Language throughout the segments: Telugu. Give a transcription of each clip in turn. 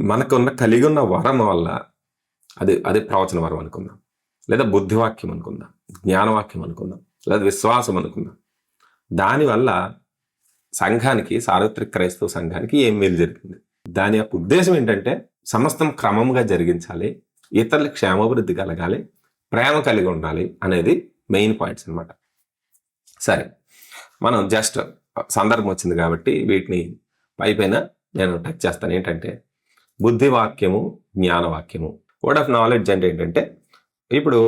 మనకున్న కలిగి ఉన్న వరం వల్ల అది అది ప్రవచన వరం అనుకుందాం. లేదా బుద్ధివాక్యం అనుకుందాం. జ్ఞానవాక్యం అనుకుందాం. లేదా విశ్వాసం అనుకుందాం. దానివల్ల సంఘానికి సార్వత్రిక క్రైస్తవ సంఘానికి ఏం మేలు జరిగింది? దాని యొక్క ఉద్దేశం ఏంటంటే సమస్తం క్రమంగా జరిగించాలి. ఇతరుల క్షేమాభివృద్ధి కలగాలి. ప్రేమ కలిగి ఉండాలి అనేది మెయిన్ పాయింట్స్ అనమాట సరే. మనం జస్ట్ సందర్భం వచ్చింది కాబట్టి వీటిని పైపైన నేను టచ్ చేస్తాను. ఏంటంటే బుద్ధివాక్యము జ్ఞానవాక్యము. వర్డ్ ఆఫ్ నాలెడ్జ్ అంటే ఏంటంటే ఇప్పుడు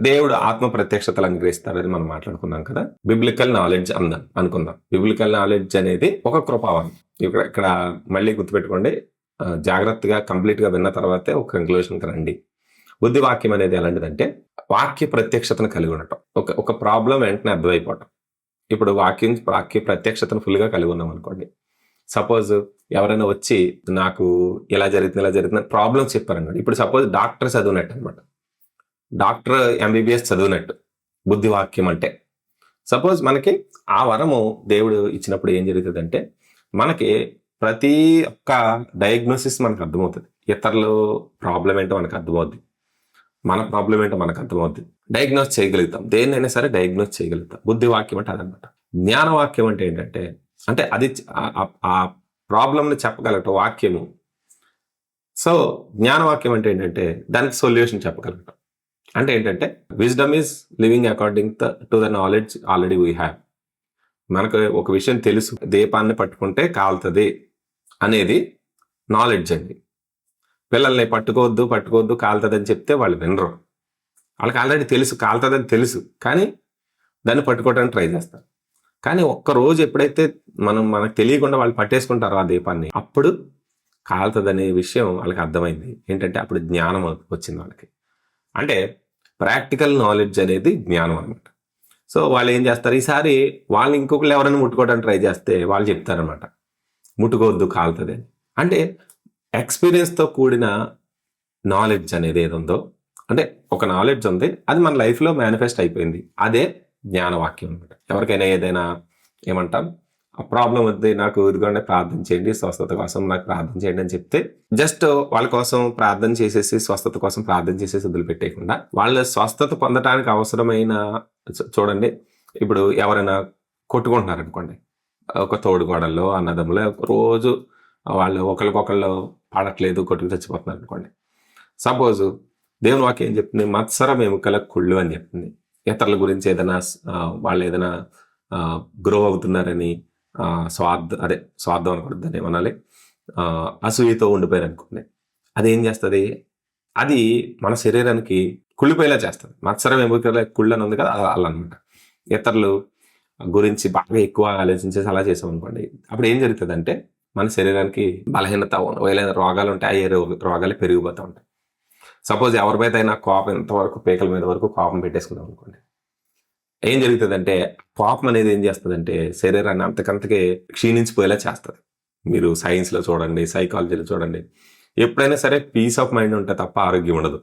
దేవుడు ఆత్మ ప్రత్యక్షతలు అనుగ్రహిస్తాడని మనం మాట్లాడుకున్నాం కదా. బిబ్లికల్ నాలెడ్జ్ అందాం అనుకుందాం. బిబ్లికల్ నాలెడ్జ్ అనేది ఒక కృపావరం ఇక్కడ ఇక్కడ మళ్ళీ గుర్తుపెట్టుకోండి జాగ్రత్తగా కంప్లీట్గా విన్న తర్వాతే ఒక కంక్లూషన్కి రండి. బుద్ధి వాక్యం అనేది ఎలాంటిదంటే వాక్య ప్రత్యక్షతను కలిగి ఉండటం. ఒక ఒక ప్రాబ్లం వెంటనే అర్థమైపోవటం. ఇప్పుడు వాక్యం వాక్య ప్రత్యక్షతను ఫుల్గా కలిగి ఉన్నాం అనుకోండి. సపోజ్ ఎవరైనా వచ్చి నాకు ఇలా జరుగుతుంది ఇలా జరుగుతుంది ప్రాబ్లం చెప్పారన్నమాట ఇప్పుడు సపోజ్ డాక్టర్ చదివినట్టు అనమాట డాక్టర్ ఎంబీబీఎస్ చదివినట్టు బుద్ధివాక్యం అంటే. సపోజ్ మనకి ఆ వరము దేవుడు ఇచ్చినప్పుడు ఏం జరుగుతుందంటే మనకి ప్రతి ఒక్క డయాగ్నోసిస్ మనకు అర్థమవుతుంది. ఇతరులు ప్రాబ్లం ఏంటో మనకు అర్థమవుద్ది. మన ప్రాబ్లం ఏంటో మనకు అర్థమవుద్ది. డయాగ్నోస్ చేయగలుగుతాం. దేన్నైనా సరే డయాగ్నోస్ చేయగలుగుతాం. బుద్ధివాక్యం అంటే అదనమాట జ్ఞానవాక్యం అంటే ఏంటంటే అంటే అది ఆ- ప్రాబ్లంని చెప్పగలగటం వాక్యము. సో జ్ఞానవాక్యం అంటే ఏంటంటే దానికి సొల్యూషన్ చెప్పగలగటం అంటే ఏంటంటే wisdom is living according to the knowledge already we have మనకు ఒక విషయం తెలుసు దీపాన్ని పట్టుకుంటే కాలుతుంది అనేది నాలెడ్జ్ అండి. పిల్లల్ని పట్టుకోవద్దు పట్టుకోవద్దు కాలుతుందని చెప్తే వాళ్ళు వినరు. వాళ్ళకి ఆల్రెడీ తెలుసు కాలుతుందని తెలుసు. కానీ దాన్ని పట్టుకోవడానికి ట్రై చేస్తారు. కానీ ఒక్క రోజు ఎప్పుడైతే మనం మనకు తెలియకుండా వాళ్ళు పట్టేసుకుంటారో ఆ దీపాన్ని అప్పుడు కాలుతుంది విషయం వాళ్ళకి అర్థమైంది. ఏంటంటే అప్పుడు జ్ఞానం వచ్చింది వాళ్ళకి. అంటే ప్రాక్టికల్ నాలెడ్జ్ అనేది జ్ఞానం అనమాట సో వాళ్ళు ఏం చేస్తారు? ఈసారి వాళ్ళు ఇంకొకరు ఎవరైనా ముట్టుకోవడానికి ట్రై చేస్తే వాళ్ళు చెప్తారనమాట ముట్టుకోవద్దు కాలుతుంది అని. అంటే ఎక్స్పీరియన్స్తో కూడిన నాలెడ్జ్ అనేది ఏది ఉందో అంటే ఒక నాలెడ్జ్ ఉంది అది మన లైఫ్లో మేనిఫెస్ట్ అయిపోయింది. అదే జ్ఞానవాక్యం అనమాట ఎవరికైనా ఏదైనా ఏమంటాం ఆ ప్రాబ్లం వద్దు నాకు ఇదిగోండి ప్రార్థన చేయండి స్వస్థత కోసం నాకు ప్రార్థన చేయండి అని చెప్తే జస్ట్ వాళ్ళ కోసం ప్రార్థన చేసేసి స్వస్థత కోసం ప్రార్థన చేసేసి వదిలిపెట్టేయకుండా వాళ్ళ స్వస్థత పొందడానికి అవసరమైన చూడండి ఇప్పుడు ఎవరైనా కొట్టుకుంటున్నారు అనుకోండి ఒక తోడుగోడల్లో అన్నదమ్ములో రోజు వాళ్ళు ఒకరికొకళ్ళు పాడట్లేదు కొట్టుకు చచ్చిపోతున్నారు అనుకోండి సపోజ్ దేవుని వాక్యం ఏం చెప్తుంది మత్సరం ఎముకల కుళ్ళు అని చెప్తుంది. ఇతరుల గురించి ఏదైనా వాళ్ళు ఏదైనా గ్రో అవుతున్నారని స్వార్థ అదే స్వార్థం అనకూడదని దాన్ని అసూయతో ఉండిపోయారు అనుకోండి. అది ఏం చేస్తుంది? అది మన శరీరానికి కుళ్ళిపోయేలా చేస్తుంది. మత్సరం ఎముకలే కుళ్ళు అని ఉంది కదా అలా అనమాట ఇతరులు గురించి బాగా ఎక్కువ ఆలోచించేసి అలా చేసాం అనుకోండి. అప్పుడు ఏం జరుగుతుంది అంటే మన శరీరానికి బలహీనత ఏదైనా రోగాలు ఉంటాయి ఆ రోగాలు పెరిగిపోతూ ఉంటాయి. సపోజ్ ఎవరి అయినా కోపం ఎంతవరకు పీకల మీద వరకు కోపం పెట్టేసుకుందాం అనుకోండి. ఏం జరుగుతుందంటే కోపం అనేది ఏం చేస్తుందంటే శరీరాన్ని అంతకంతకే క్షీణించిపోయేలా చేస్తుంది. మీరు సైన్స్లో చూడండి సైకాలజీలో చూడండి. ఎప్పుడైనా సరే పీస్ ఆఫ్ మైండ్ ఉంటే తప్ప ఆరోగ్యం ఉండదు.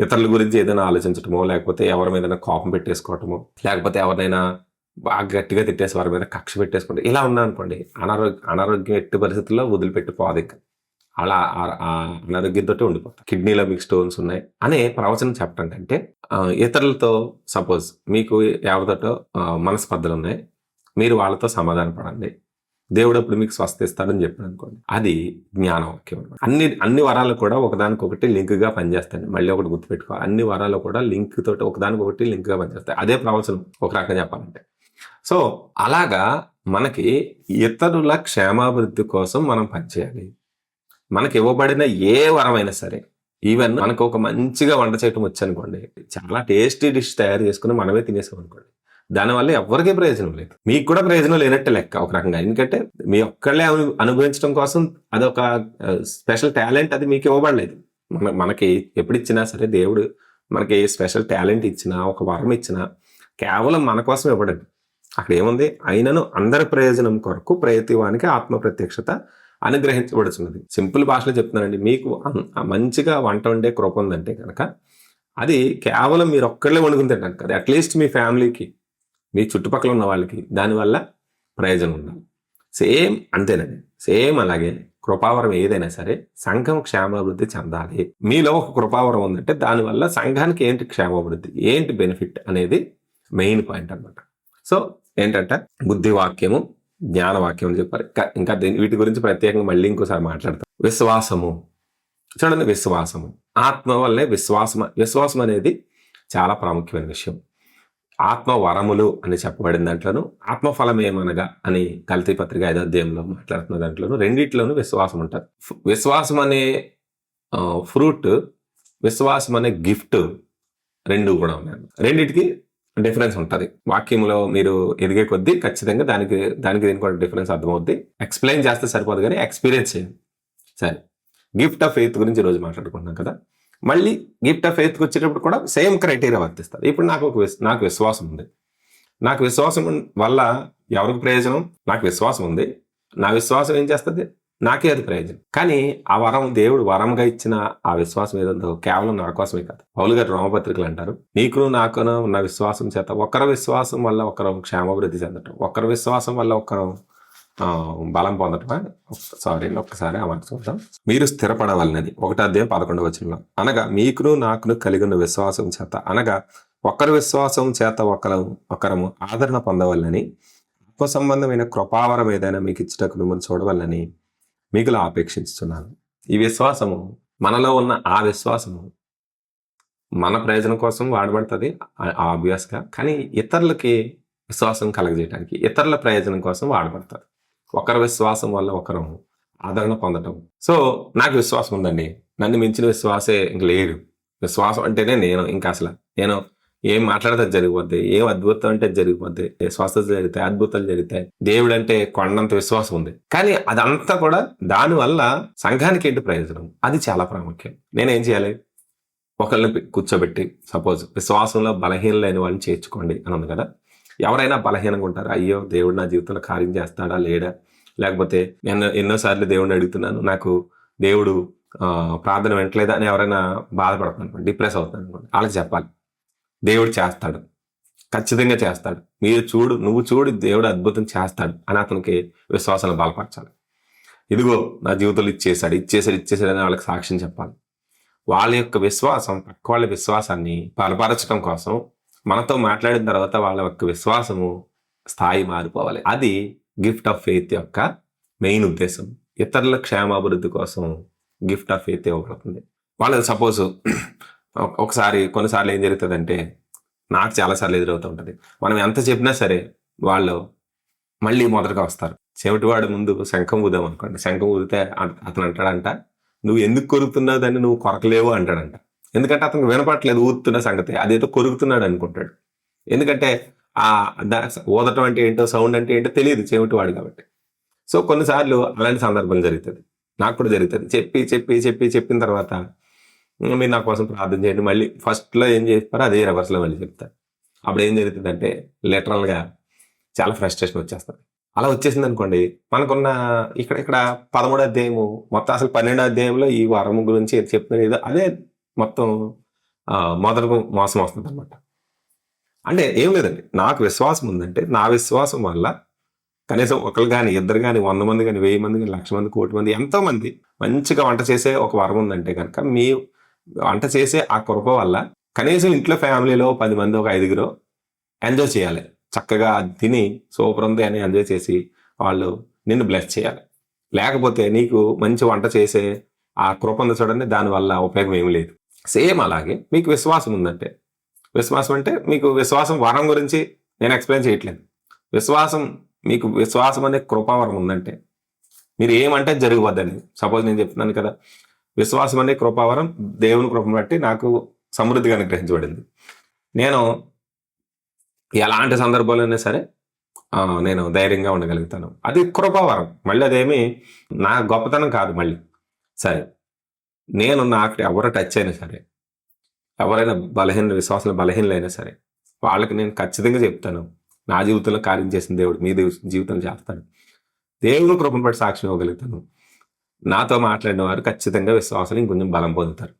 ఇతరుల గురించి ఏదైనా ఆలోచించటమో లేకపోతే ఎవరి మీద కోపం పెట్టేసుకోవటమో లేకపోతే ఎవరినైనా బాగా గట్టిగా తిట్టేసి వారి మీద కక్ష పెట్టేసుకుంటే ఇలా ఉన్నా అనుకోండి అనారోగ్య అనారోగ్యం ఎట్టి పరిస్థితుల్లో వదిలిపెట్టిపోదు ఇంకా. అలా ఆ- ఆ అనారోగ్యంతో కిడ్నీలో మీకు స్టోన్స్ ఉన్నాయి అనే ప్రవచనం చెప్పడం కంటే ఇతరులతో సపోజ్ మీకు ఎవరితోటో మనస్పర్ధలు ఉన్నాయి మీరు వాళ్ళతో సమాధాన పడండి. దేవుడు అప్పుడు మీకు స్వస్థ ఇస్తాడని చెప్పాడు అనుకోండి. అది జ్ఞానవాక్యం అన్ని అన్ని వరాలు కూడా ఒకదానికొకటి లింక్గా పనిచేస్తాయి మళ్ళీ ఒకటి గుర్తుపెట్టుకో అన్ని వరాలు కూడా లింక్ తోటి ఒకదానికొకటి లింక్గా పనిచేస్తాయి. అదే ప్రవచనం ఒక రకంగా చెప్పాలంటే. సో అలాగా మనకి ఇతరుల క్షేమాభివృద్ధి కోసం మనం పనిచేయాలి. మనకి ఇవ్వబడిన ఏ వరమైనా సరే ఈవెన్ మనకు ఒక మంచిగా వంట చేయటం వచ్చనుకోండి చాలా టేస్టీ డిష్ తయారు చేసుకుని మనమే తినేసాం అనుకోండి దానివల్ల ఎవరికీ ప్రయోజనం లేదు. మీకు కూడా ప్రయోజనం లేనట్టే లెక్క ఒక రకంగా. ఎందుకంటే మీ ఒక్కళ్ళే అనుభవించడం కోసం అదొక స్పెషల్ టాలెంట్ అది మీకు ఇవ్వబడలేదు. మన- మనకి ఎప్పుడు ఇచ్చినా సరే దేవుడు మనకి స్పెషల్ టాలెంట్ ఇచ్చినా ఒక వరం ఇచ్చినా కేవలం మన కోసం ఇవ్వడండి. అక్కడ ఏముంది అయినను అందరి ప్రయోజనం కొరకు ప్రయత్వానికి ఆత్మ ప్రత్యక్షత అనుగ్రహించబడుతున్నది సింపుల్ భాషలో చెప్తున్నానండి మీకు మంచిగా వంట వండే కృప ఉందంటే కనుక అది కేవలం మీరు ఒక్కళ్ళే వండుకుని తింటాను కదా అట్లీస్ట్ మీ ఫ్యామిలీకి మీ చుట్టుపక్కల ఉన్న వాళ్ళకి దానివల్ల ప్రయోజనం ఉండాలి. సేమ్ అంతేనండి సేమ్ అలాగే కృపావరం ఏదైనా సరే సంఘం క్షేమాభివృద్ధి చెందాలి. మీలో ఒక కృపావరం ఉందంటే దానివల్ల సంఘానికి ఏంటి క్షేమాభివృద్ధి ఏంటి బెనిఫిట్ అనేది మెయిన్ పాయింట్ అన్నమాట. సో ఏంటంటే బుద్ధి వాక్యము జ్ఞానవాక్యం అని చెప్పారు. ఇంకా- వీటి గురించి ప్రత్యేకంగా మళ్ళీ ఇంకోసారి మాట్లాడతాం. విశ్వాసము. చూడండి విశ్వాసము. ఆత్మ వల్లే విశ్వాసం విశ్వాసం అనేది చాలా ప్రాముఖ్యమైన విషయం. ఆత్మ వరములు అని చెప్పబడిన దాంట్లోను ఆత్మఫలం ఏమనగా అని కల్తీ పత్రిక ఐదో అధ్యాయంలో మాట్లాడుతున్న దాంట్లోను రెండిట్లోనూ విశ్వాసం ఉంటుంది విశ్వాసం అనే ఫ్రూట్ విశ్వాసం అనే గిఫ్ట్ రెండు కూడా ఉన్నాయి. రెండిటికి డిఫరెన్స్ ఉంటుంది. వాక్యంలో మీరు ఎదిగే కొద్దీ ఖచ్చితంగా దానికి దానికి దీనికి కూడా డిఫరెన్స్ అర్థమవుద్ది. ఎక్స్ప్లెయిన్ చేస్తే సరిపోదు కానీ ఎక్స్పీరియన్స్ చేయండి. సరే. గిఫ్ట్ ఆఫ్ ఫెయిత్ గురించి ఈరోజు మాట్లాడుకుంటున్నాం కదా. మళ్ళీ గిఫ్ట్ ఆఫ్ ఫెయిత్కి వచ్చేటప్పుడు కూడా సేమ్ క్రైటీరియా వర్తిస్తుంది ఇప్పుడు నాకు ఒక నాకు విశ్వాసం ఉంది. నాకు విశ్వాసం వల్ల ఎవరికి ప్రయోజనం? నాకు విశ్వాసం ఉంది. నా విశ్వాసం ఏం చేస్తుంది? నాకే అది ప్రయోజనం. కానీ ఆ వరం దేవుడు వరంగా ఇచ్చిన ఆ విశ్వాసం ఏదంతో కేవలం నా కోసమే కాదు. పౌలు గారు రోమపత్రికలు అంటారు నీకును నాకును ఉన్న విశ్వాసం చేత ఒకరి విశ్వాసం వల్ల ఒకరు క్షేమాభివృద్ధి చెందటం ఒకరి విశ్వాసం వల్ల ఒకరు బలం పొందటమా? సారీ ఒక్కసారి ఆ చూద్దాం. మీరు స్థిరపడవలనది. ఒకటి అధ్యాయం పదకొండు వచనంలో అనగా మీకును నాకును కలిగి ఉన్న విశ్వాసం చేత అనగా ఒకరి విశ్వాసం చేత ఒకరు ఒకరము ఆదరణ పొందవలని ఆత్మ సంబంధమైన కృపావరం ఏదైనా మీకు ఇచ్చటకు మిమ్మల్ని చూడవాలని మిగులు ఆపేక్షిస్తున్నాను ఈ విశ్వాసము మనలో ఉన్న ఆ విశ్వాసము మన ప్రయోజనం కోసం వాడబడుతుంది ఆబ్వియస్గా. కానీ ఇతరులకి విశ్వాసం కలగజేయడానికి ఇతరుల ప్రయోజనం కోసం వాడబడుతుంది. ఒకరి విశ్వాసం వల్ల ఒకరు ఆదరణ పొందటం. సో నాకు విశ్వాసం ఉందండి. నన్ను మించిన విశ్వాసే ఇంక లేదు. విశ్వాసం అంటేనే నేను ఇంకా అసలు నేను ఏం మాట్లాడితే అది జరిగిపోద్ది ఏం అద్భుతం అంటే అది జరిగిపోద్ది స్వస్థత జరుగుతాయి అద్భుతాలు జరుగుతాయి దేవుడు అంటే కొండంత విశ్వాసం ఉంది. కానీ అదంతా కూడా దానివల్ల సంఘానికి ఏంటి ప్రయోజనం? అది చాలా ప్రాముఖ్యం. నేనేం చేయాలి? ఒకళ్ళని కూర్చోబెట్టి సపోజ్ విశ్వాసంలో బలహీనలైన వాళ్ళని చేర్చుకోండి అని ఉంది కదా. ఎవరైనా బలహీనంగా ఉంటారు? అయ్యో దేవుడు నా జీవితంలో కార్యం చేస్తాడా? లేడా? లేకపోతే నేను ఎన్నోసార్లు దేవుడిని అడుగుతున్నాను నాకు దేవుడు ప్రార్థన వింటలేదా అని ఎవరైనా బాధపడుతున్నాను డిప్రెస్ అవుతున్నాను అనుకోండి వాళ్ళకి చెప్పాలి. దేవుడు చేస్తాడు. ఖచ్చితంగా చేస్తాడు. మీరు చూడు నువ్వు చూడు దేవుడు అద్భుతం చేస్తాడు అని అతనికి విశ్వాసాన్ని బలపరచాలి. ఇదిగో నా జీవితంలో ఇచ్చేసాడు ఇచ్చేసాడు ఇచ్చేసాడు అని వాళ్ళకి సాక్ష్యం చెప్పాలి. వాళ్ళ యొక్క విశ్వాసం పక్క వాళ్ళ విశ్వాసాన్ని బలపరచడం కోసం మనతో మాట్లాడిన తర్వాత వాళ్ళ యొక్క విశ్వాసము స్థాయి మారిపోవాలి. అది గిఫ్ట్ ఆఫ్ ఫెయిత్ యొక్క మెయిన్ ఉద్దేశం. ఇతరుల క్షేమాభివృద్ధి కోసం గిఫ్ట్ ఆఫ్ ఫెయిత్ ఇవ్వబడుతుంది. వాళ్ళు సపోజ్ ఒకసారి కొన్నిసార్లు ఏం జరుగుతుందంటే నాకు చాలాసార్లు ఎదురవుతూ ఉంటుంది. మనం ఎంత చెప్పినా సరే వాళ్ళు మళ్ళీ మొదటగా వస్తారు. చెవిటివాడు ముందు శంఖం ఊదాం అనుకోండి. శంఖం ఊదితే అతను అంటాడంట నువ్వు ఎందుకు కొరుకుతున్నావు దాన్ని? నువ్వు కొరకలేవు అంటాడంట. ఎందుకంటే అతనికి వినపట్లేదు ఊదుతున్న సంగతి. అదేదో కొరుకుతున్నాడు అనుకుంటాడు. ఎందుకంటే ఆ ఊదటం అంటే ఏంటో సౌండ్ అంటే ఏంటో తెలియదు చెవిటివాడు కాబట్టి. సో కొన్నిసార్లు అలాంటి సందర్భం జరుగుతుంది. నాకు కూడా జరుగుతుంది. చెప్పి చెప్పి చెప్పి చెప్పిన తర్వాత మీరు నా కోసం ప్రార్థన చేయండి. మళ్ళీ ఫస్ట్లో ఏం చేస్తారో అదే రివర్స్లో మళ్ళీ చెప్తారు. అప్పుడు ఏం జరుగుతుందంటే లిటరల్గా చాలా ఫ్రస్ట్రేషన్ వచ్చేస్తుంది. అలా వచ్చేసింది అనుకోండి మనకున్న ఇక్కడ ఇక్కడ పదమూడో అధ్యాయము మొత్తం అసలు పన్నెండో అధ్యాయంలో ఈ వరము గురించి చెప్తున్నారు ఏదో అదే మొత్తం ఆ, మొదటి మోసం వస్తుంది అనమాట అంటే ఏం లేదండి. నాకు విశ్వాసం ఉందంటే నా విశ్వాసం వల్ల కనీసం ఒకరు కానీ ఇద్దరు కానీ వంద మంది కానీ వెయ్యి మంది కానీ లక్ష మంది కోటి మంది ఎంతో మంది మంచిగా వంట చేసే ఒక వరం ఉందంటే కనుక మీ వంట చేసే ఆ కృప వల్ల కనీసం ఇంట్లో ఫ్యామిలీలో పది మంది ఒక ఐదుగురు ఎంజాయ్ చేయాలి. చక్కగా తిని సూపర్ ఉంది అని ఎంజాయ్ చేసి వాళ్ళు నిన్ను బ్లెస్ చేయాలి. లేకపోతే నీకు మంచి వంట చేసే ఆ కృప ఉంది చూడండి దానివల్ల ఉపయోగం ఏమీ లేదు. సేమ్ అలాగే మీకు విశ్వాసం ఉందంటే. విశ్వాసం అంటే మీకు విశ్వాసం వరం గురించి నేను ఎక్స్ప్లెయిన్ చేయట్లేదు. విశ్వాసం మీకు విశ్వాసం అనే కృపావరం ఉందంటే. మీరు ఏమంటే జరిగిపోద్దని సపోజ్ నేను చెప్తున్నాను కదా విశ్వాసం అనే కృపావరం దేవుని కృపను బట్టి నాకు సమృద్ధిగా అనుగ్రహించబడింది. నేను ఎలాంటి సందర్భాలైనా సరే నేను ధైర్యంగా ఉండగలుగుతాను. అది కృపావరం. మళ్ళీ అదేమి నా గొప్పతనం కాదు మళ్ళీ. సరే నేను నాకు ఎవరు టచ్ అయినా సరే ఎవరైనా బలహీన విశ్వాసం బలహీనలైనా సరే వాళ్ళకి నేను ఖచ్చితంగా చెప్తాను. నా జీవితంలో కార్యం చేసిన దేవుడు మీ దేవు- జీవితంలో చేస్తాడు. దేవుని కృపను బట్టి సాక్ష్యం ఇవ్వగలుగుతాను. నాతో మాట్లాడిన వారు ఖచ్చితంగా విశ్వాసం ఇంకొంచెం బలం పొందుతారు.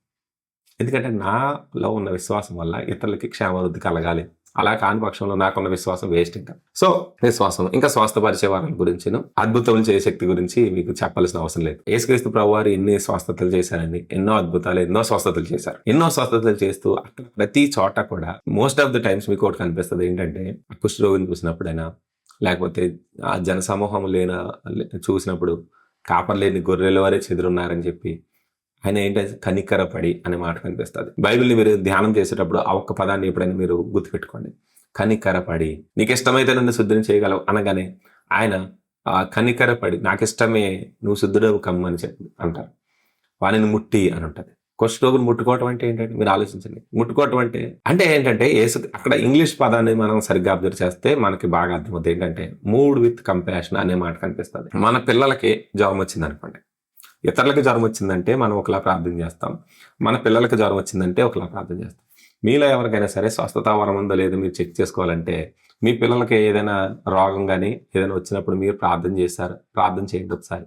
ఎందుకంటే నాలో ఉన్న విశ్వాసం వల్ల ఇతరులకి క్షేమాభివృద్ధి కలగాలి. అలా కాని పక్షంలో నాకున్న విశ్వాసం వేస్ట్ ఇంకా. సో విశ్వాసం ఇంకా స్వస్థపరిచే వారి గురించి అద్భుతములు చేసే శక్తి గురించి మీకు చెప్పాల్సిన అవసరం లేదు. ఏసుక్రీస్తు ప్రభు వారు ఎన్ని స్వస్థతలు చేశారండి? ఎన్నో అద్భుతాలు ఎన్నో స్వస్థతలు చేశారు. ఎన్నో స్వస్థతలు చేస్తూ అక్కడ ప్రతి చోట కూడా మోస్ట్ ఆఫ్ ద టైమ్స్ మీకు ఒకటి కనిపిస్తుంది ఏంటంటే కుష్ఠరోగిని చూసినప్పుడైనా లేకపోతే ఆ జనసమూహం లేన చూసినప్పుడు కాపర్లేని గొర్రెల వారే చెదురున్నారని చెప్పి ఆయన ఏంటంటే కనికరపడి అనే మాట కనిపిస్తుంది. బైబిల్ని మీరు ధ్యానం చేసేటప్పుడు ఆ ఒక్క పదాన్ని ఎప్పుడైనా మీరు గుర్తుపెట్టుకోండి. కనికరపడి. నీకు ఇష్టమైతే నన్ను శుద్ధిని చేయగలవు అనగానే ఆయన కనికరపడి. నాకు ఇష్టమే నువ్వు శుద్ధుడవు కమ్మని చెప్పి అంటారు. వానిని ముట్టి అని ఉంటుంది. కుష్ఠరోగులు ముట్టుకోవటం అంటే ఏంటంటే మీరు ఆలోచించండి. ముట్టుకోవటం అంటే అంటే ఏంటంటే ఏసు అక్కడ ఇంగ్లీష్ పదాన్ని మనం సరిగ్గా అబ్జర్వ్ చేస్తే మనకి బాగా అర్థమవుతుంది. ఏంటంటే మూడ్ విత్ కంపాషన్ అనే మాట కనిపిస్తుంది. మన పిల్లలకి జ్వరం వచ్చింది అనుకోండి. ఇతరులకు జ్వరం వచ్చిందంటే మనం ఒకలా ప్రార్థన చేస్తాం. మన పిల్లలకి జ్వరం వచ్చిందంటే ఒకలా ప్రార్థన చేస్తాం. మీలో ఎవరికైనా సరే స్వస్థత వరం ఉందో లేదో మీరు చెక్ చేసుకోవాలంటే మీ పిల్లలకి ఏదైనా రోగం కానీ ఏదైనా వచ్చినప్పుడు మీరు ప్రార్థన చేశారు ప్రార్థన చేయండి ఒకసారి.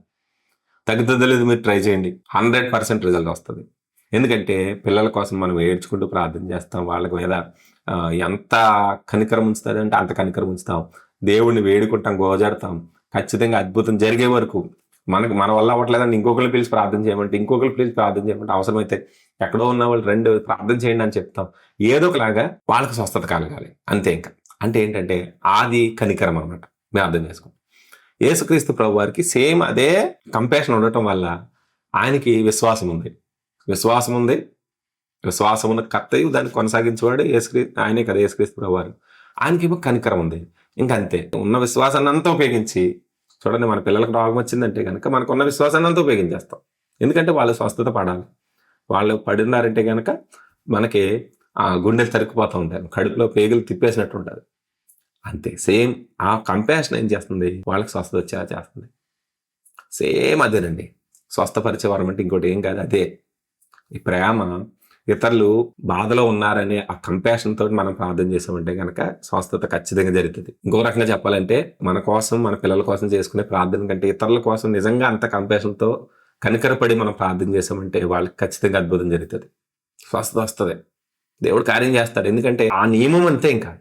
తగ్గుతుందో లేదు మీరు ట్రై చేయండి. హండ్రెడ్ పర్సెంట్ రిజల్ట్ వస్తుంది. ఎందుకంటే పిల్లల కోసం మనం ఏడ్చుకుంటూ ప్రార్థన చేస్తాం. వాళ్ళకి మీద ఎంత కనికరం ఉంచుతుందంటే అంత కనికరం ఉంచుతాం. దేవుడిని వేడుకుంటాం గోజాడతాం ఖచ్చితంగా అద్భుతం జరిగే వరకు మనకు మన వల్ల అవ్వట్లేదని ఇంకొకరిని పిలిచి ప్రార్థన చేయమంటే ఇంకొకరిని పిలిచి ప్రార్థన చేయమంటే అవసరమైతే ఎక్కడో ఉన్న వాళ్ళు రెండు ప్రార్థన చేయండి అని చెప్తాం. ఏదో ఒకలాగా వాళ్ళకి స్వస్థత కలగాలి. అంతే ఇంకా. అంటే ఏంటంటే ఆది కనికరం అనమాట మేము అర్థం చేసుకోండి యేసుక్రీస్తు ప్రభు వారికి సేమ్ అదే కంపాషన్ ఉండటం వల్ల ఆయనకి విశ్వాసం ఉంది. విశ్వాసం ఉంది విశ్వాసం ఉన్న కర్తయ్య దాన్ని కొనసాగించేవాడు ఏసుక్రీ ఆయనే కదా ఏసుక్రీస్తు ప్రభు వారు ఆయనకేమో కనికరం ఉంది ఇంకా అంతే ఉన్న విశ్వాసాన్ని అంతా ఉపయోగించి చూడండి మన పిల్లలకు రోగం వచ్చిందంటే కనుక మనకు ఉన్న విశ్వాసాన్ని అంతా ఉపయోగించేస్తాం. ఎందుకంటే వాళ్ళు స్వస్థత పడాలి. వాళ్ళు పడినారంటే కనుక మనకి ఆ గుండెలు తరుక్కుపోతూ ఉంటాయి. కడుపులో పేగులు తిప్పేసినట్టు ఉంటుంది. అంతే. సేమ్ ఆ కంపాషన్ ఏం చేస్తుంది? వాళ్ళకి స్వస్థత వచ్చేలా చేస్తుంది. సేమ్ అదేనండి. స్వస్థపరిచే వరం అంటే ఇంకోటి ఏం కాదు. అదే. ఈ ప్రేమ ఇతరులు బాధలో ఉన్నారనే ఆ కంపాషన్ తోటి మనం ప్రార్థన చేసామంటే కనుక స్వస్థత ఖచ్చితంగా జరుగుతుంది. ఇంకో రకంగా చెప్పాలంటే మన కోసం మన పిల్లల కోసం చేసుకునే ప్రార్థన కంటే ఇతరుల కోసం నిజంగా అంత కంపాషన్తో కనికరపడి మనం ప్రార్థన చేసామంటే వాళ్ళకి ఖచ్చితంగా అద్భుతం జరుగుతుంది. స్వస్థత వస్తుంది. దేవుడు కార్యం చేస్తాడు. ఎందుకంటే ఆ నియమం అంతే ఇంకా.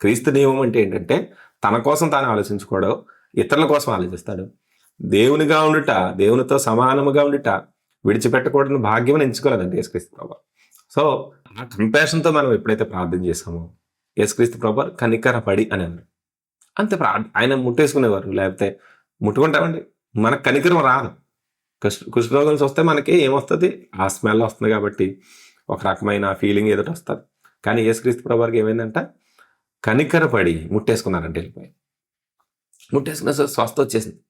క్రీస్తు నియమం అంటే ఏంటంటే తన కోసం తాను ఆలోచించుకోవడం ఇతరుల కోసం ఆలోచిస్తాడు. దేవునిగా ఉండుట దేవునితో సమానముగా ఉండుట విడిచిపెట్టకూడని భాగ్యం ఎంచుకోలేదండి యేసుక్రీస్తు ప్రభా. సో ఆ కంపాషన్తో మనం ఎప్పుడైతే ప్రార్థన చేసామో యేసుక్రీస్తు ప్రభా కనికర పడి అని అన్నారు. అంతే ప్రా ఆయన ముట్టేసుకునేవారు లేకపోతే ముట్టుకుంటామండి. మనకు కనికరం రాదు. కృష్ణ కుష్ఠరోగం వస్తే మనకి ఏమొస్తుంది? ఆ స్మెల్ వస్తుంది కాబట్టి ఒక రకమైన ఫీలింగ్ ఏదో వస్తుంది. కానీ యేసుక్రీస్తు ప్రభు వారికి ఏమైందంట? కనికరపడి ముట్టేసుకున్నారంటే వెళ్ళిపోయి. ముట్టేసుకున్న స్వస్థ వచ్చేసింది.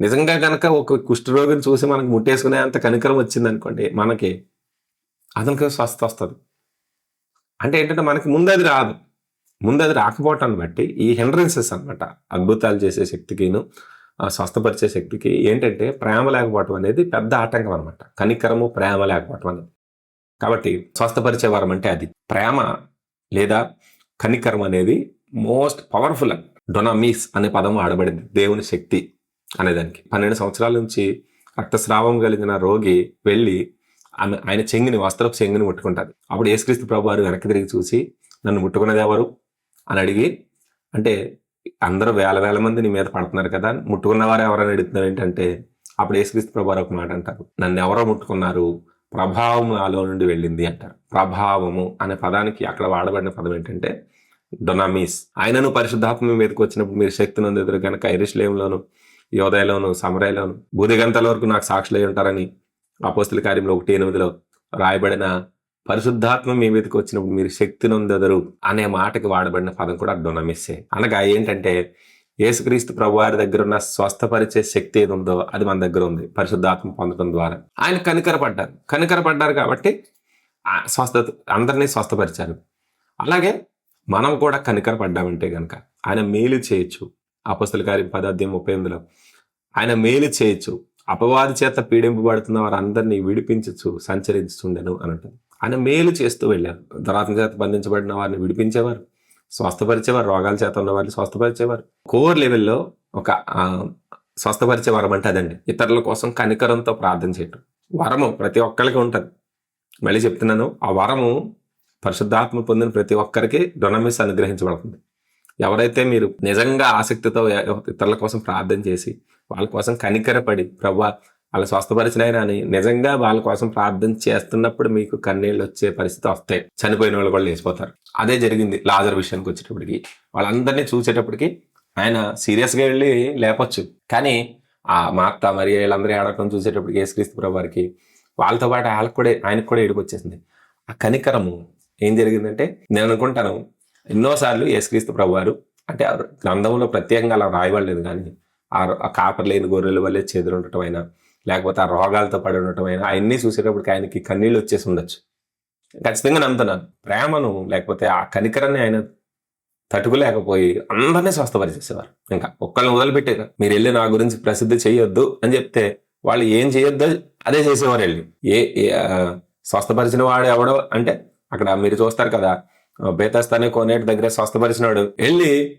నిజంగా కనుక ఒక కుష్ఠరోగిని చూసి మనకు ముట్టేసుకునే అంత కనికరం వచ్చిందనుకోండి మనకి అతనికి స్వస్థ వస్తుంది. అంటే ఏంటంటే మనకి ముందు అది రాదు. ముందు అది రాకపోవటాన్ని బట్టి ఈ హెండ్రెన్సెస్ అనమాట అద్భుతాలు చేసే శక్తికిను ఆ స్వస్థపరిచే శక్తికి ఏంటంటే ప్రేమ లేకపోవటం అనేది పెద్ద ఆటంకం అనమాట కనికరము ప్రేమ లేకపోవటం అనేది. కాబట్టి స్వస్థపరిచే వరం అంటే అది. ప్రేమ లేదా కనికరం అనేది మోస్ట్ పవర్ఫుల్ డొనామీస్ అనే పదం వాడబడింది. దేవుని శక్తి. అనేదానికి. పన్నెండు సంవత్సరాల నుంచి రక్తస్రావం కలిగిన రోగి వెళ్ళి ఆమె ఆయన చెంగిని వస్త్రపు చెంగిని ముట్టుకుంటారు అప్పుడు యేసుక్రీస్తు ప్రభు వారు వెనక్కి తిరిగి చూసి నన్ను ముట్టుకున్నది ఎవరు? అని అడిగి అంటే అందరూ వేల వేల మంది నీ మీద పడుతున్నారు కదా ముట్టుకున్నవారు ఎవరైనా అడుగుతున్నారు ఏంటంటే అప్పుడు యేసుక్రీస్తు ప్రభు వారు ఒక మాట అంటారు. నన్ను ఎవరో ముట్టుకున్నారు? ప్రభావం నాలో నుండి వెళ్ళింది అంటారు. ప్రభావము అనే పదానికి అక్కడ వాడబడిన పదం ఏంటంటే డొనామీస్ ఆయనను పరిశుద్ధాత్మ మీదకి వచ్చినప్పుడు మీరు శక్తి నందు ఎదురు ఐరిష్ ఐరిష్లేంలోను యోదయలోను సమరయలోను బూదిగంతల వరకు నాకు సాక్షులై ఉంటారని అపోస్తుల కార్యంలో ఒకటి ఎనిమిదిలో రాయబడిన పరిశుద్ధాత్మ మీ మీదకి వచ్చినప్పుడు మీరు శక్తి నొందెదరు అనే మాటకి వాడబడిన పదం కూడా డొనమిస్సే అనగా ఏంటంటే యేసుక్రీస్తు ప్రభు వారి దగ్గర ఉన్న స్వస్థపరిచే శక్తి ఏది ఉందో అది మన దగ్గర ఉంది పరిశుద్ధాత్మ పొందడం ద్వారా. ఆయన కనికరపడ్డారు. కనికరపడ్డారు కాబట్టి స్వస్థత అందరినీ స్వస్థపరిచారు. అలాగే మనం కూడా కనికరపడ్డామంటే కనుక ఆయన మేలు చేయొచ్చు. అపస్తుల కార్యం పదార్థం ముప్పై ఎనిమిదిలో ఆయన మేలు చేయొచ్చు అపవాది చేత పీడింపబడుతున్న వారందరినీ విడిపించచ్చు సంచరించుండెను అని అంటుంది ఆయన మేలు చేస్తూ వెళ్ళారు. దురాత్మ చేత బంధించబడిన వారిని విడిపించేవారు స్వస్థపరిచేవారు రోగాల చేత ఉన్న వారిని స్వస్థపరిచేవారు. కోర్ లెవెల్లో ఒక స్వస్థపరిచే వరం అంటే అదండి. ఇతరుల కోసం కనికరంతో ప్రార్థన చేయటం. వరము ప్రతి ఒక్కరికి ఉంటుంది. మళ్ళీ చెప్తున్నాను ఆ వరము పరిశుద్ధాత్మ పొందిన ప్రతి ఒక్కరికి డొనమిస్ అనుగ్రహించబడుతుంది. ఎవరైతే మీరు నిజంగా ఆసక్తితో ఇతరుల కోసం ప్రార్థన చేసి వాళ్ళ కోసం కనికరపడి ప్రభా వాళ్ళ స్వస్థపరిచిన అని నిజంగా వాళ్ళ కోసం ప్రార్థన చేస్తున్నప్పుడు మీకు కన్నీళ్ళు వచ్చే పరిస్థితి వస్తాయి చనిపోయిన వాళ్ళు కూడా లేచిపోతారు. అదే జరిగింది లాజర్ విషయానికి వచ్చేటప్పటికి. వాళ్ళందరినీ చూసేటప్పటికి ఆయన సీరియస్గా వెళ్ళి లేపొచ్చు. కానీ ఆ మాత మరి వీళ్ళందరూ ఆడటం చూసేటప్పటికి యేసుక్రీస్తు ప్రభు వారికి వాళ్ళతో పాటు వాళ్ళకి కూడా ఆయనకు కూడా ఏడుపు వచ్చేసింది. ఆ కనికరము ఏం జరిగిందంటే నేను అనుకుంటాను ఎన్నోసార్లు యేసుక్రీస్తు ప్రభు వారు అంటే గ్రంథంలో ప్రత్యేకంగా అలా రాయబడలేదు కానీ ఆ ఆ కాపర్ లేని గొర్రెల వల్లే చేదులు ఉండటం అయినా లేకపోతే ఆ రోగాలతో పడి ఉండటం అయినా అవన్నీ చూసేటప్పటికి ఆయనకి కన్నీళ్ళు వచ్చేసి ఉండొచ్చు. ఖచ్చితంగా నమ్ముతున్నాను. ప్రేమను లేకపోతే ఆ కనికరాన్ని ఆయన తట్టుకోలేకపోయి అందరినీ స్వస్థపరిచేసేవారు. ఇంకా ఒక్కళ్ళని వదిలిపెట్టారు మీరు వెళ్ళి నా గురించి ప్రసిద్ధి చేయొద్దు అని చెప్తే వాళ్ళు ఏం చేయొద్దు అదే చేసేవారు వెళ్ళి ఏ స్వస్థపరిచిన వాడు ఎవడో అంటే అక్కడ మీరు చూస్తారు కదా బేతస్తానే కోనేటి దగ్గర స్వస్థపరిచినాడు. వెళ్ళి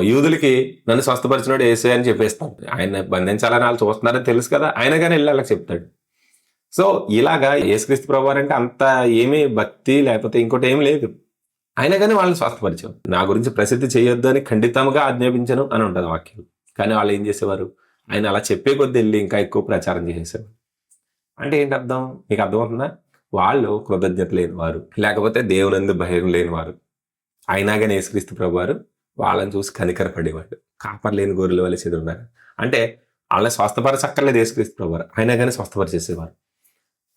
యూదులకి నన్ను స్వస్థపరిచినాడు ఏసే అని చెప్పేస్తాడు. ఆయన బంధించాలని వాళ్ళు చూస్తున్నారని తెలుసు కదా ఆయన కానీ వెళ్ళి అలా చెప్తాడు. సో ఇలాగా యేసుక్రీస్తు ప్రభు అంటే అంత ఏమీ భక్తి లేకపోతే ఇంకోటి ఏం లేదు. అయినా కానీ వాళ్ళని స్వస్థపరిచాం నా గురించి ప్రసిద్ధి చేయొద్దు అని ఖండితంగా ఆజ్ఞాపించను అని ఉంటుంది వాక్యం. కానీ వాళ్ళు ఏం చేసేవారు? ఆయన అలా చెప్పే కొద్ది వెళ్ళి ఇంకా ఎక్కువ ప్రచారం చేసేవారు. అంటే ఏంటి అర్థం? మీకు అర్థమవుతుందా? వాళ్ళు కృతజ్ఞత లేని వారు లేకపోతే దేవునందు భయం లేని వారు అయినా కానీ యేసుక్రీస్తు ప్రభువారు వాళ్ళని చూసి కనికరపడేవాడు కాపర్ లేని గొర్రెల వల్ల చెదురున్నారు. అంటే వాళ్ళని స్వస్థపరచక్కర్లేదు యేసుక్రీస్తు ప్రభువారు. అయినా కానీ స్వస్థపరిచేసేవారు.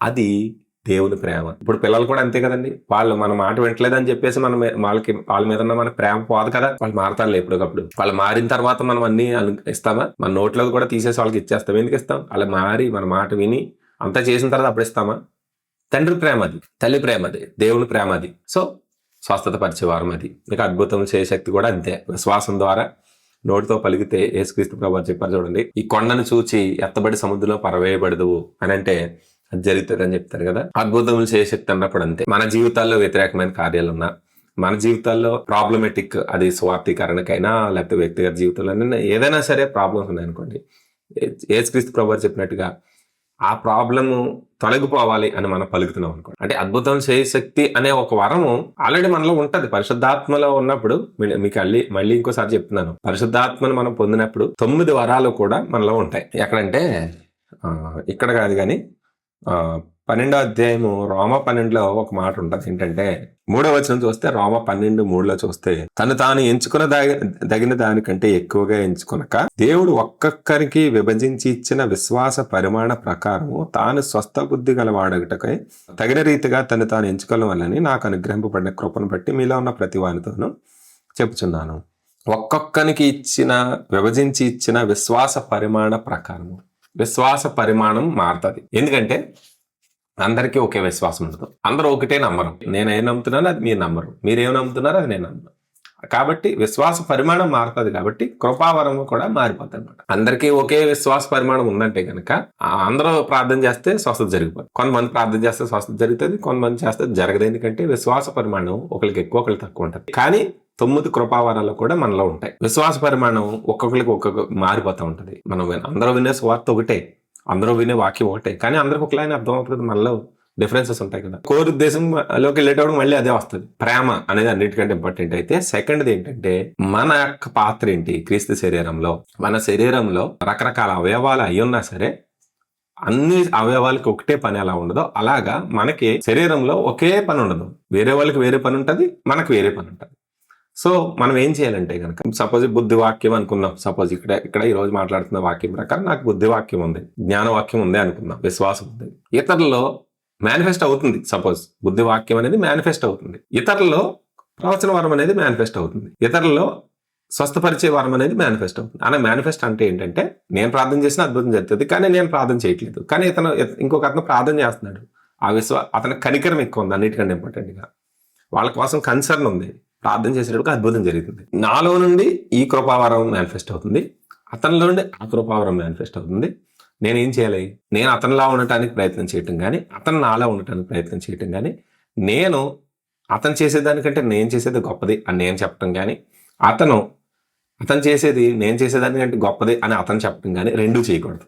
అది దేవుని ప్రేమ. ఇప్పుడు పిల్లలు కూడా అంతే కదండి. వాళ్ళు మన మాట వింటలేదని చెప్పేసి మనం వాళ్ళకి వాళ్ళ మీద ఉన్న మన ప్రేమ పోదు కదా. వాళ్ళు మారతారు ఎప్పటికప్పుడు. వాళ్ళు మారిన తర్వాత మనం అన్ని ఇస్తామా? మన నోట్లో కూడా తీసేసి వాళ్ళకి ఇచ్చేస్తాం. ఎందుకు ఇస్తాం? అలా మారి మన మాట విని అంతా చేసిన తర్వాత అప్పుడు ఇస్తామా? తండ్రి ప్రేమ అది తల్లి ప్రేమ అది దేవుని ప్రేమ అది. సో స్వస్థత పరిచేవారం అది. ఇంకా అద్భుతం చేసే శక్తి కూడా అంతే. విశ్వాసం ద్వారా నోటితో పలికితే యేసుక్రీస్తు ప్రభావం చెప్పారు చూడండి ఈ కొండను చూచి ఎత్తబడి సముద్రంలో పరవేయబడదు అని అంటే అది జరుగుతుంది అని చెప్తారు కదా. అద్భుతములు చేసే శక్తి అన్నప్పుడు అంతే. మన జీవితాల్లో వ్యతిరేకమైన కార్యాలు ఉన్నా మన జీవితాల్లో ప్రాబ్లమెటిక్ అది స్వార్థీకరణకైనా లేకపోతే వ్యక్తిగత జీవితంలో ఏదైనా సరే ప్రాబ్లమ్స్ ఉన్నాయనుకోండి ఏసుక్రీస్తు ప్రభావం చెప్పినట్టుగా ఆ ప్రాబ్లము తొలగిపోవాలి అని మనం పలుకుతున్నాం అనుకోండి. అంటే అద్భుతం చేయ శక్తి అనే ఒక వరము ఆల్రెడీ మనలో ఉంటది. పరిశుద్ధాత్మలో ఉన్నప్పుడు మీ- మీకు అల్లి మళ్ళీ ఇంకోసారి చెప్తున్నాను. పరిశుద్ధాత్మను మనం పొందినప్పుడు తొమ్మిది వరాలు కూడా మనలో ఉంటాయి. ఎక్కడంటే ఇక్కడ కాదు కానీ పన్నెండో అధ్యాయము రోమ పన్నెండులో ఒక మాట ఉంటుంది. ఏంటంటే మూడో వచనం చూస్తే రోమ పన్నెండు మూడులో చూస్తే తను తాను ఎంచుకున్న దాగి- దగిన దానికంటే ఎక్కువగా ఎంచుకునక దేవుడు ఒక్కొక్కరికి విభజించి ఇచ్చిన విశ్వాస పరిమాణ ప్రకారము తాను స్వస్థ బుద్ధి గలవాడగటకై తగిన రీతిగా తను తాను ఎంచుకోవడం వల్లని నాకు అనుగ్రహింపబడిన కృపను బట్టి మీలో ఉన్న ప్రతి వానితోనూ చెప్తున్నాను ఒక్కొక్కరికి ఇచ్చిన విభజించి ఇచ్చిన విశ్వాస పరిమాణ ప్రకారము. విశ్వాస పరిమాణం మారుతుంది. ఎందుకంటే అందరికీ ఒకే విశ్వాసం ఉండదు అందరూ ఒకటే నమ్మరు. నేను ఏం నమ్ముతున్నానో అది మీరు నమ్మరు. మీరేం నమ్ముతున్నారో అది నేను నమ్మను. కాబట్టి విశ్వాస పరిమాణం మారుతుంది కాబట్టి కృపావరం కూడా మారిపోతుంది అనమాట అందరికీ ఒకే విశ్వాస పరిమాణం ఉందంటే కనుక ఆ అందరూ ప్రార్థన చేస్తే స్వస్థత జరిగిపోతుంది కొంతమంది ప్రార్థన చేస్తే స్వస్థత జరుగుతుంది కొంతమంది చేస్తే జరగదు. ఎందుకంటే విశ్వాస పరిమాణం ఒకరికి ఎక్కువ ఒకరికి తక్కువ ఉంటుంది. కానీ తొమ్మిది కృపావరాలు కూడా మనలో ఉంటాయి. విశ్వాస పరిమాణం ఒక్కొక్కరికి ఒక్కొక్క మారిపోతూ ఉంటుంది. మనం విన- అందరూ వినే స్వార్థ ఒకటే. అందరూ వినే వాక్యం ఒకటే. కానీ అందరికి ఒకలానే అర్థం అవుతుంది మళ్ళీ డిఫరెన్సెస్ ఉంటాయి కదా. కోర్ ఉద్దేశంలోకి వెళ్ళేటప్పుడు మళ్ళీ అదే వస్తుంది. ప్రేమ అనేది అన్నిటికంటే ఇంపార్టెంట్ అయితే సెకండ్ది ఏంటంటే మన యొక్క పాత్ర ఏంటి? క్రీస్తు శరీరంలో. మన శరీరంలో రకరకాల అవయవాలు అయి ఉన్నా సరే అన్ని అవయవాలకి ఒకటే పని ఎలా ఉండదో అలాగా మనకి శరీరంలో ఒకే పని ఉండదు. వేరే వాళ్ళకి వేరే పని ఉంటుంది మనకి వేరే పని ఉంటుంది. సో మనం ఏం చేయాలంటే కనుక సపోజ్ బుద్ధి వాక్యం అనుకుందాం. సపోజ్ ఇక్కడ ఇక్కడ ఈ రోజు మాట్లాడుతున్న వాక్యం ప్రకారం నాకు బుద్ధి వాక్యం ఉంది జ్ఞాన వాక్యం ఉంది అనుకుందాం విశ్వాసం ఉంది. ఇతరులలో మేనిఫెస్ట్ అవుతుంది. సపోజ్ బుద్ధి వాక్యం అనేది మేనిఫెస్ట్ అవుతుంది. ఇతరులలో ప్రవచన వరం అనేది మేనిఫెస్ట్ అవుతుంది. ఇతరులలో స్వస్థపరిచే వరం అనేది మేనిఫెస్ట్ అవుతుంది. అనే మేనిఫెస్ట్ అంటే ఏంటంటే నేను ప్రార్థన చేసిన అద్భుతం జరుగుతుంది కానీ నేను ప్రార్థన చేయట్లేదు. కానీ ఇతను ఇంకొక అతను ప్రార్థన చేస్తున్నాడు. ఆ విశ్వ అతని కనికరం ఎక్కువ ఉంది అన్నిటికంటే ఇంపార్టెంట్గా వాళ్ళ కోసం కన్సర్న్ ఉంది. ప్రార్థన చేసేటప్పుడు అద్భుతం జరుగుతుంది. నాలో నుండి ఈ కృపావరం మేనిఫెస్ట్ అవుతుంది. అతనిలో నుండి ఆ కృపావరం మేనిఫెస్ట్ అవుతుంది. నేను ఏం చేయాలి? నేను అతనిలా ఉండటానికి ప్రయత్నం చేయటం కానీ అతను నాలా ఉండటానికి ప్రయత్నం చేయటం కానీ నేను అతను చేసేదానికంటే నేను చేసేది గొప్పది అని నేను చెప్పటం కానీ అతను అతను చేసేది నేను చేసేదానికంటే గొప్పది అని అతను చెప్పటం కానీ రెండూ చేయకూడదు.